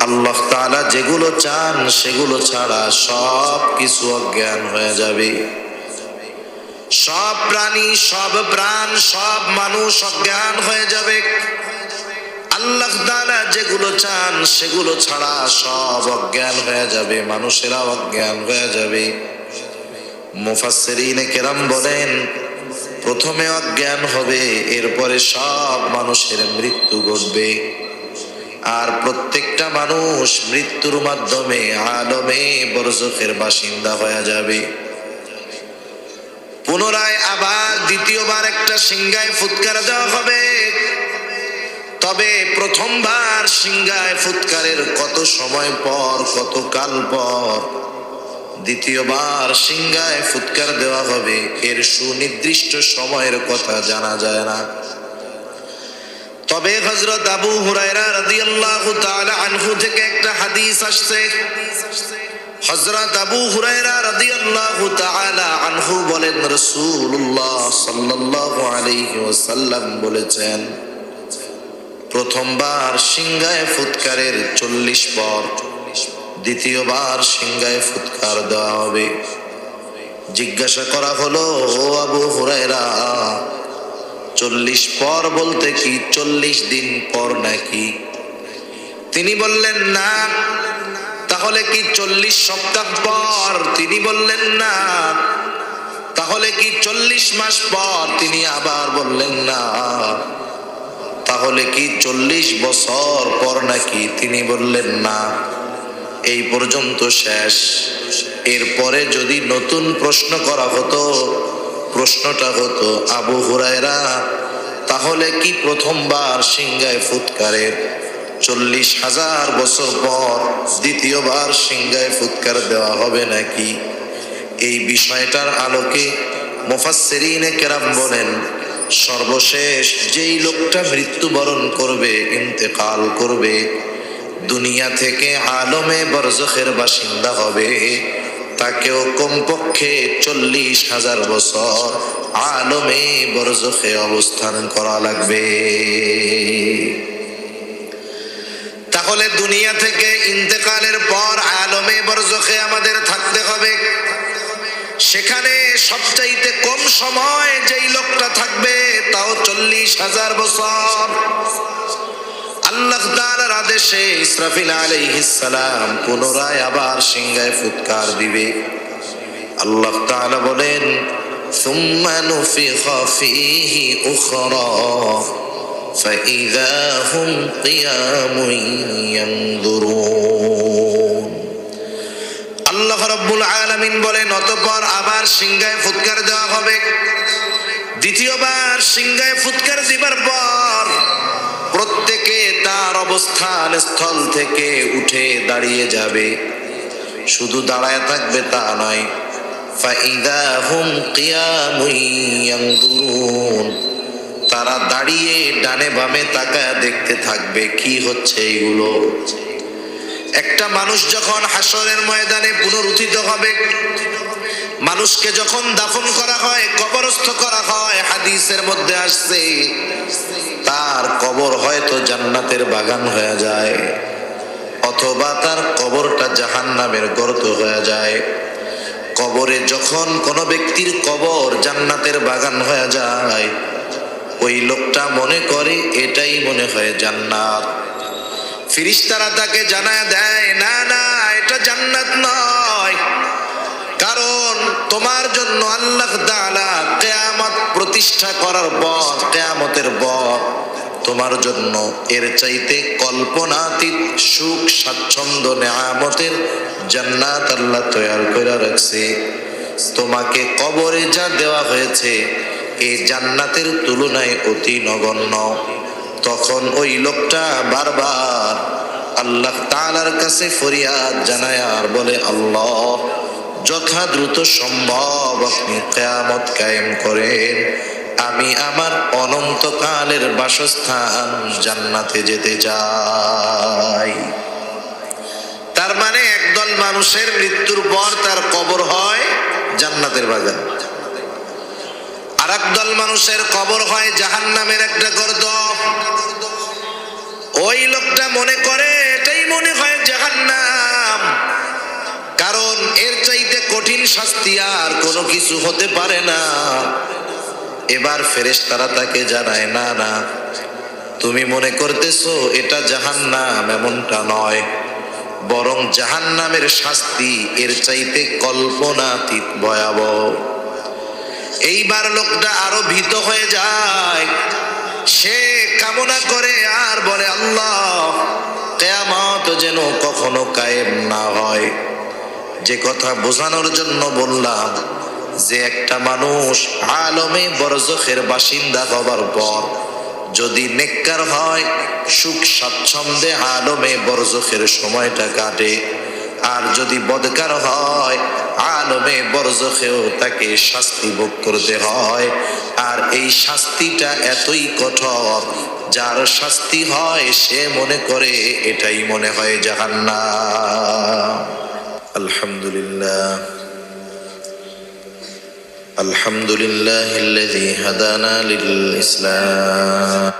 আল্লাহ তাআলা যেগুলো চান সেগুলো ছাড়া সব কিছু অজ্ঞান হয়ে যাবে। সব প্রাণী, সব প্রাণ, সব মানুষ অজ্ঞান হয়ে যাবে। আল্লাহ তাআলা যেগুলো চান সেগুলো ছাড়া সব অজ্ঞান হয়ে যাবে মানুষেরা অজ্ঞান হয়ে যাবে। মুফাসসিরিনে কেরাম বলেন, প্রথমে অজ্ঞান হবে, এরপরে সব মানুষের মৃত্যু ঘটবে। আর প্রত্যেকটা মানুষ মৃত্যুর মাধ্যমে আলমে বরজখের বাসিন্দা হয়ে যাবে। পুনরায় আবার দ্বিতীয়বার একটা সিংহায় ফুৎকার দেওয়া হবে। তবে প্রথমবার সিংহায় ফুৎকারের কত সময় পর, কত কাল পর দ্বিতীয়বার সিংহায় ফুৎকার দেওয়া হবে, এর সুনির্দিষ্ট সময়ের কথা জানা যায় না। তবে হজরত আবু হুরায়রা আনহু থেকে একটা হাদিস আসছে। আবু আনহু বলেন বলেছেন, প্রথমবার সিংহায় ফুৎকারের চল্লিশ পর দ্বিতীয়বার সিংহায় ফুৎকার দেওয়া হবে। জিজ্ঞাসা করা হলো, ও আবু হুরায়রা, চল্লিশ পর বলতে কি চল্লিশ দিন পর নাকি? তিনি বললেন, না, তাহলে কি চল্লিশ সপ্তাহ পর? তিনি বললেন, না, তাহলে কি চল্লিশ মাস পর? তিনি আবার বললেন, না, তাহলে কি চল্লিশ বছর পর নাকি? তিনি বললেন, না, এই পর্যন্ত শেষ। এরপরে যদি নতুন প্রশ্ন করা হতো, প্রশ্নটা হতো আবু হুরায়রা, তাহলে কি প্রথমবার সিংহায় ফুৎকারের চল্লিশ হাজার বছর পর দ্বিতীয়বার সিংহায় ফুৎকার দেওয়া হবে নাকি? এই বিষয়টার আলোকে মুফাসসিরিনে কেরাম বলেন, সর্বশেষ যেই লোকটা মৃত্যুবরণ করবে, ইন্তেকাল করবে, দুনিয়া থেকে আলমে বরজখের বাসিন্দা হবে, তাকেও কমপক্ষে চল্লিশ হাজার বছর আলমে বরজখে অবস্থান করা লাগবে। তাহলে দুনিয়া থেকে ইন্তেকালের পর আলমে বরজখে আমাদের থাকতে হবে। সেখানে সবচাইতে কম সময় যেই লোকটা থাকবে, তাও চল্লিশ হাজার বছর। আল্লাহ আদেশে ইসরাফিল পুনরায় আবার সিংহায় ফুৎকার দিবে। আল্লাহ বলেন, সুম্মা নুফিখা ফীহি উখরা। فإذا هم قيام ينظرون আল্লাহ রাব্বুল আলামিন বলেন অতঃপর আবার সিংহায় ফুৎকার দেওয়া হবে দ্বিতীয়বার সিংহায় ফুৎকার দিবার পর প্রত্যেকে তার অবস্থান স্থল থেকে উঠে দাঁড়িয়ে যাবে শুধু দাঁড়ায় থাকবে তা নয় ফাইদা হুম কিয়ামুন ইয়ানজুরুন তারা দাঁড়িয়ে ডানে বামে তাকায় দেখতে থাকবে কি হচ্ছে এইগুলো। একটা মানুষ যখন হাসরের ময়দানে পুনরুত্থিত হবে, মানুষকে যখন দাফন করা হয়, কবরস্থ করা হয়, হাদিসের মধ্যে আসছে, তার কবর হয়তো জান্নাতের বাগান হয়ে যায়, অথবা তার কবরটা জাহান্নামের গর্ত হয়ে যায়। কবরে যখন কোনো ব্যক্তির কবর জান্নাতের বাগান হয়ে যায় ওই লোকটা মনে করে এটাই মনে হয় জান্নাত। ফিরিস্তারা তাকে জানায় দেয়, না না, এটা জান্নাত নয়। কারণ তোমার জন্য আল্লাহ তাআলা কিয়ামত প্রতিষ্ঠা করার পর, কেয়ামতের পর তোমার জন্য এর চাইতে কল্পনাতীত সুখ, স্বাচ্ছন্দ্য, নেয়ামতের জান্নাত আল্লাহ তৈরি করে রাখছে। তোমাকে কবরে যা দেওয়া হয়েছে এই জান্নাতের তুলনায় অতি নগণ্য। তখন ওই লোকটা বারবার আল্লাহ তাআলার কাছে ফরিয়াদ জানায় আর বলে, আল্লাহ যথা দ্রুত সম্ভব আপনি কেয়ামত কায়েম করেন। আমি আমার অনন্তকালের বাসস্থান জান্নাতে যেতে চাই। তার মানে একদল মানুষের মৃত্যুর পর তার কবর হয় জান্নাতের বাগান। আর দল মানুষের কবর হয় জাহান্নামের একটা গর্দ। ওই লোকটা মনে করে, এটাই মনে হয় জাহান্নাম। কারণ এর চাইতে কঠিন শাস্তি আর কোনো কিছু হতে পারে না। এবার ফেরেশতারা তাকে জানায়, না না, তুমি মনে করতেছো এটা জাহান্নাম, এমনটা নয়। বরং জাহান্নামের শাস্তি এর চাইতে কল্পনাতীত ভয়াবহ। এইবার লোকটা আরও ভীত হয়ে যায়। সে কামনা করে আর বলে, আল্লাহ, কেয়ামত যেন কখনো কায়েম না হয়। যে কথা বোঝানোর জন্য বললাম যে, একটা মানুষ আলমে বরজখের বাসিন্দা হবার পর যদি নেককার হয়, সুখ স্বাচ্ছন্দ্যে আলমে বরজখের সময়টা কাটে। আর যদি বদকার হয় আলমে বরজখেও তাকে শাস্তি ভোগ করতে হয় আর এই শাস্তিটা এতই কঠোর যার শাস্তি হয় সে মনে করে এটাই মনে হয় জাহান্নাম আলহামদুলিল্লাহ الحمد لله الذي هدانا للإسلام